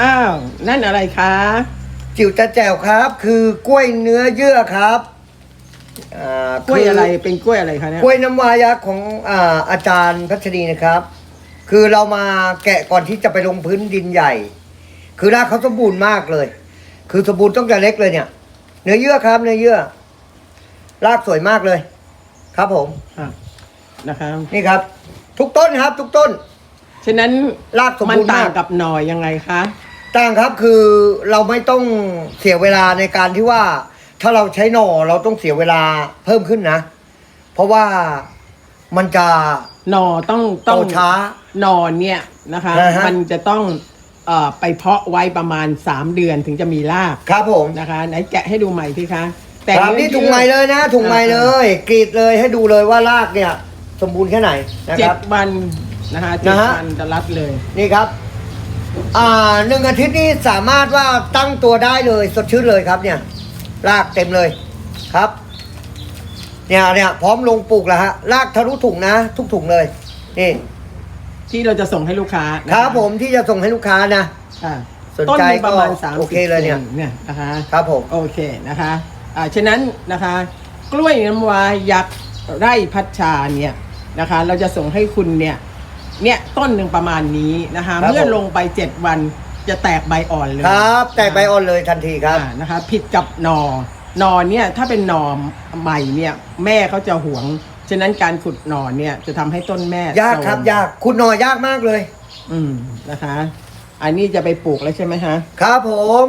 อ้าว นั่นอะไรคะ จิ๋วจะแจ่วครับ คือกล้วยเนื้อเยื่อครับอ่ากล้วยคือะไร เป็นกล้วยอะไรคะเนี่ย กล้วยน้ำวายักษ์ของอ่าอาจารย์พัชรีนะครับ คือเรามาแกะก่อนที่จะไปลงพื้นดินใหญ่ คือรากเขาสมบูรณ์มากเลย คือสมบูรณ์ต้องแต่เล็กเลยเนี่ย เนื้อเยื่อครับ เนื้อเยื่อ รากสวยมากเลย ครับผมอะนะคะนี่ครับ ทุกต้นครับ ทุกต้น ฉะนั้นรากสมมันบูรณ์ต่ามางก กับหน่อยังไงคะ ต่างครับคือเราไม่ต้องเสียเวลาในการที่ว่า ถ้าเราใช้หน่อเราต้องเสียเวลาเพิ่มขึ้นนะ เพราะว่ามันจะ หน่อต้องโตต้องช้าหน่อเนี่ยนะคะอ่าฮะ มันจะต้องเอ่อไปเพาะไว้ประมาณ 3 เดือนถึงจะมีรากครับผมนะคะไหนแกะให้ดูใหม่สิคะครับนี่ถุงใหม่เลยนะถุงใหม่เลยกรีดเลยให้ดูเลยว่ารากเนี่ย สมบูรณ์แค่ไหนนะคเจ็รัดบวันนะคะเจ็ดนะฮะ วันจะรัดเลย นี่ครับ อ่าหนึ่งอาทิตย์นี้สามารถว่าตั้งตัวได้เลยสดชื่นเลยครับเนี่ย รากเต็มเลยครับ เนี่ยเนี่ยพร้อมลงปลูกแล้วฮะรากทะลุถุงนะ ทุกถุงเลยนี่ที่เราจะส่งให้ลูกค้านะะครับผมที่จะส่งให้ลูกค้านะอ่าสนต้นใจหนึ่งประมาณก็สามโอเคเลยเนี่ยเนี่ยนะคะครับผม โอเคนะคะอ่าฉะนั้นนะคะ กล้วยน้ำว้ายักษ์ไร่พัชชาเนี่ยนะคะ เราจะส่งให้คุณเนี่ย เนี่ยต้นหนึ่งประมาณนี้นะคะ ครับ เมื่อผมลงไปเจ็ดวันจะแตกใบอ่อนเลยครับ แตกใบอ่อนเลยทันทีครับ อ่านะคะ ผิดกับหนอหนอเนี่ยถ้าเป็นหนอใหม่เนี่ยแม่เขาจะหวง ฉะนั้นการขุดหนอเนี่ยจะทำให้ต้นแม่ยากครับโทรมยากคุณหน่อยากมากเลย อืมนะคะ อันนี้จะไปปลูกแล้วใช่ไหมฮะ ครับผม